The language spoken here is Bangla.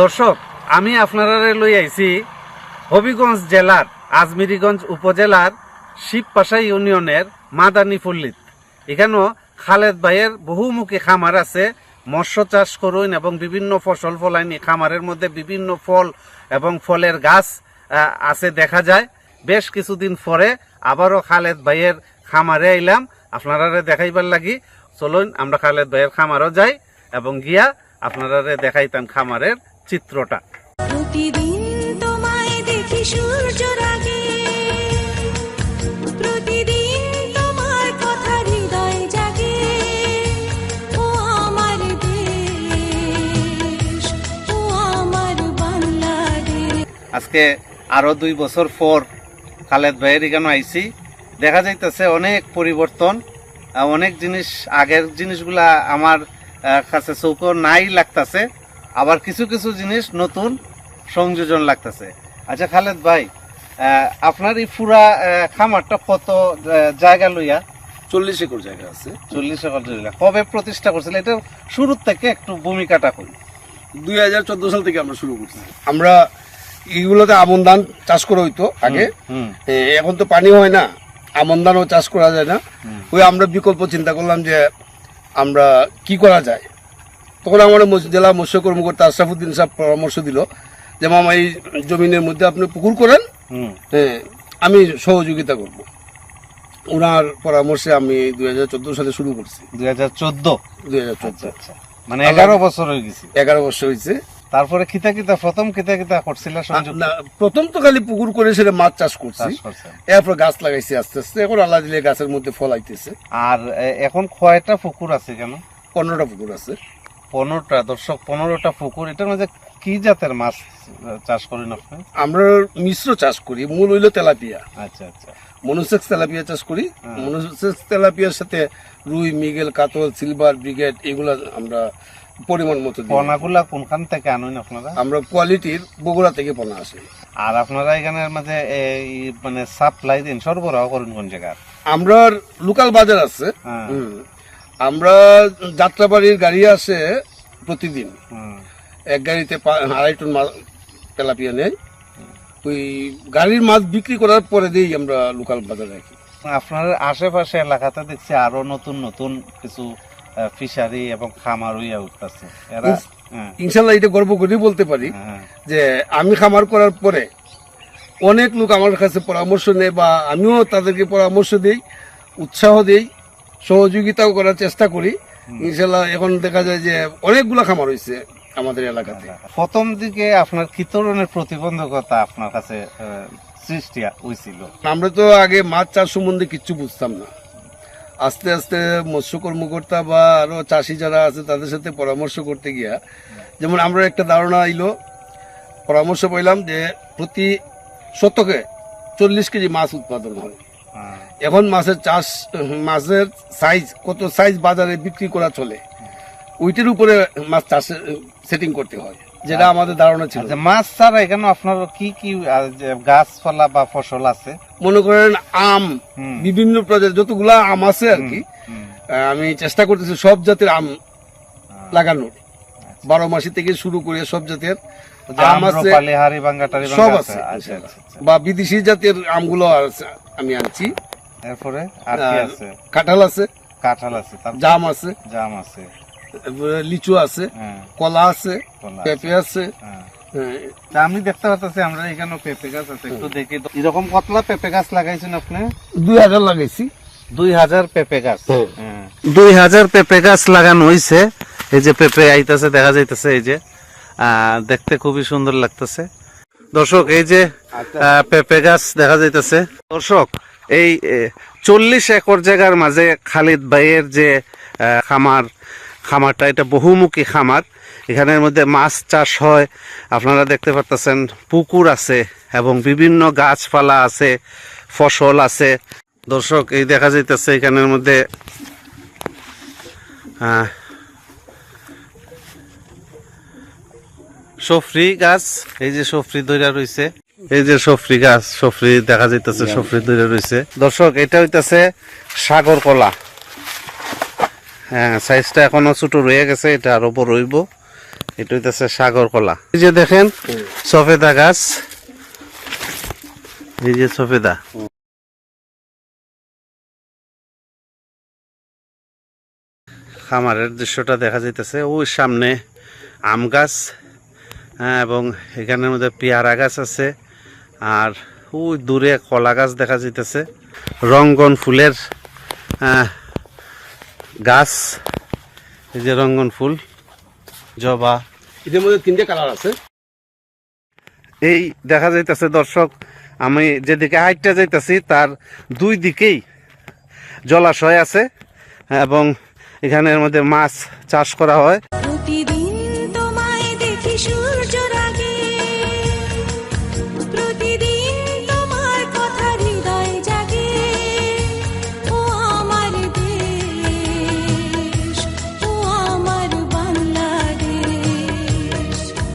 দর্শক, আমি আপনারা লই আইছি হবিগঞ্জ জেলার আজমিরিগঞ্জ উপজেলার শিবপাশা ইউনিয়নের মাদানী পল্লীত। এখানেও খালেদ ভাইয়ের বহুমুখী খামার আছে। মৎস্য চাষ করুন এবং বিভিন্ন ফসল ফলাইন। খামারের মধ্যে বিভিন্ন ফল এবং ফলের গাছ আছে দেখা যায়। বেশ কিছুদিন পরে আবারও খালেদ ভাইয়ের খামারে আইলাম। আপনারা দেখাইবার লাগি। চলুন, আমরা খালেদ ভাইয়ের খামারও যাই এবং গিয়া আপনারা দেখাইতাম খামারের চিত্রটা। প্রতিদিন তোমায় দেখি সূর্য রাগে। প্রতিদিন তোমার কথা হৃদয় জাগে। ও আমার দেশ ও আমার বাংলাদেশ। আজকে আরও দুই বছর পর খালেদ ভাইয়ের এখানে আইছি। দেখা যাইতেছে অনেক পরিবর্তন অনেক জিনিস আগের জিনিসগুলা আমার কাছে চৌকো নাই লাগতাছে। আবার কিছু কিছু জিনিস নতুন সংযোজন লাগতেছে। আচ্ছা খালেদ ভাই আপনার এই পুরা খামারটা কত জায়গা লইয়া? চল্লিশ একর জায়গা আছে। চল্লিশ একর জায়গা কবে প্রতিষ্ঠা করছিল এটা শুরুর থেকে একটু ভূমিকাটা করি। দুই হাজার চোদ্দ সাল থেকে আমরা শুরু করছি। আমরা এইগুলোতে আমন ধান চাষ করা হইতো আগে। এখন তো পানি হয় না। আমন ধানও চাষ করা যায় না। ওই আমরা বিকল্প চিন্তা করলাম যে আমরা কি করা যায়? তখন আমার জেলা মৎস্য কর্মকর্তা আশরাফুদ্দিন সাহেব পরামর্শ দিল যে মামা এই জমিনের মধ্যে আপনি পুকুর করেন। হ্যাঁ, আমি সহযোগিতা করব। ওনার পরামর্শে আমি দুই হাজার চোদ্দ সালে শুরু করছি। দুই হাজার চোদ্দ? দুই হাজার চোদ্দ। আচ্ছা আচ্ছা। মানে এগারো বছর হয়ে গেছে। এগারো বছর হয়েছে। তারপরে কিতা কিতা প্রথম কিতা কিতা করছিল প্রথম তো খালি পুকুর করেছিল মাছ চাষ করছি। এরপর গাছ লাগাইছি আস্তে আস্তে। এখন আল্লাহ দিলে গাছের মধ্যে ফল আইতেছে। আর এখন কয়টা পুকুর আছে কেন? পনেরোটা পুকুর আছে। পনেরোটা দর্শক পনেরোটা পুকুর এটার মধ্যে কি জাতের মাছ চাষ করেন আপনি? আমরা মিশ্র চাষ করি মূল হইল তেলাপিয়া। আচ্ছা আচ্ছা। মনোসেক্স তেলাপিয়া চাষ করি। হ্যাঁ। মনোসেক্স তেলাপিয়ার সাথে রুই মিগেল কাতল সিলভার ব্রিগেড এগুলা আমরা পরিমাণ মতো পোনাগুলা কোনখান থেকে আনুন আপনারা? আমরা কোয়ালিটির বগুড়া থেকে পোনা আসে। আর আপনারা এখানের মধ্যে এই মানে সাপ্লাই দিন সরবরাহ করেন কোন জায়গার? আমরা লোকাল বাজার আছে। হ্যাঁ। আমরা যাত্রাবাড়ির গাড়ি আছে প্রতিদিন। এক গাড়িতে আড়াই টন মাছ তেলাপিয়া নেয়। ওই গাড়ির মাছ বিক্রি করার পরে দিয়েই আমরা লোকাল বাজারে রাখি। আপনার আশেপাশে এলাকাতে দেখছি আরও নতুন নতুন কিছু ফিশারি এবং খামার হইয়া উঠতেছে। এরা হ্যাঁ, ইনশাল্লাহ এটা গর্ব করে বলতে পারি হ্যাঁ, যে আমি খামার করার পরে অনেক লোক আমার কাছে পরামর্শ নেয় বা আমিও তাদেরকে পরামর্শ দিই উৎসাহ দিই। সহযোগিতাও করার চেষ্টা করি। ইনশাল্লাহ এখন দেখা যায় যে অনেকগুলো খামার হয়েছে আমাদের এলাকাতে। প্রথম দিকে আপনার কি ধরনের প্রতিবন্ধকতা আপনার কাছে সৃষ্টি হয়েছিল আমরা তো আগে মাছ চাষ সম্বন্ধে কিচ্ছু বুঝতাম না। আস্তে আস্তে মৎস্য কর্মকর্তা বা আরও চাষি যারা আছে তাদের সাথে পরামর্শ করতে গিয়া যেমন আমরা একটা ধারণা আইলো পরামর্শ পাইলাম যে প্রতি শতকে চল্লিশ কেজি মাছ উৎপাদন হ্যাঁ, এখন মাছের চাষ মাছের সাইজ কত সাইজ বাজারে বিক্রি করা চলে ওইটার উপরে মাছ চাষের সেটিং করতে হয় যেটা আমাদের ধারণা ছিল। আচ্ছা মাছ ছাড়া এখানে আপনার কি কি গাছপালা বা ফসল আছে? মনে করেন আম বিভিন্ন প্রজাতির যতগুলা আম আছে আর কি আমি চেষ্টা করতেছি সব জাতের আম লাগানোর। বারো মাসি থেকে শুরু করে সব জাতের আম আছে সব আছে? আচ্ছা। আচ্ছা, আচ্ছা। বা বিদেশি জাতের আমগুলো আমি আনছি। এরপরে আর কি আছে। কাঁঠাল আছে। কাঁঠাল আছে জাম আছে। জাম আছে। লিচু আছে। হ্যাঁ। কলা আছে। পেঁপে আছে। হ্যাঁ। হ্যাঁ, আমি দেখতে পাচ্ছি আমরা এখানে পেঁপে গাছ আছে একটু দেখি। এরকম কতলা পেঁপে গাছ লাগাইছেন আপনি? দুই হাজার লাগাইছি। দুই হাজার পেঁপে গাছ। দুই হাজার পেঁপে গাছ লাগানো হয়েছে এই যে পেঁপে আইতাছে দেখা যাইতেছে এই যে আহ, দেখতে খুবই সুন্দর লাগতেছে। দর্শক এই যে আহ, পেঁপে গাছ দেখা যাইতেছে। দর্শক এই চল্লিশ একর জায়গার মাঝে খালিদ ভাইয়ের যে খামার, খামারটা, এটা বহুমুখী খামার। এখানের মধ্যে মাছ চাষ হয়। আপনারা দেখতে পারতেছেন, পুকুর আছে এবং বিভিন্ন গাছপালা আছে, ফসল আছে। দর্শক, এই দেখা যাইতেছে এখানের মধ্যে সফরি গাছ, এই যে সফরি দইরা রয়েছে এই যে সফরি গাছ সফরি দেখা যাইতেছে সফরি দইরা রয়েছে দর্শক এটা হইতাছে সাগর কলা। হ্যাঁ সাইজটা এখনও ছোট রয়ে গেছে এটা আরও বড় হইব। এটা হইতেছে সাগর কলা। এই যে দেখেন সফেদা গাছ। এই যে সফেদা। খামারের দৃশ্যটা দেখা যাইতেছে। ওই সামনে আম গাছ হ্যাঁ, এবং এখানের মধ্যে পেয়ারা গাছ আছে। আর ওই দূরে কলা গাছ দেখা যাইতেছে। রঙ্গন ফুলের গাছ। এই যে রঙ্গন ফুল জবা। এদের মধ্যে তিনটে কালার আছে। এই দেখা যাইতেছে দর্শক আমি যেদিকে হাইটটা যাইতেছি তার দুই দিকেই জলাশয় আছে এবং এখানের মধ্যে মাছ চাষ করা হয়।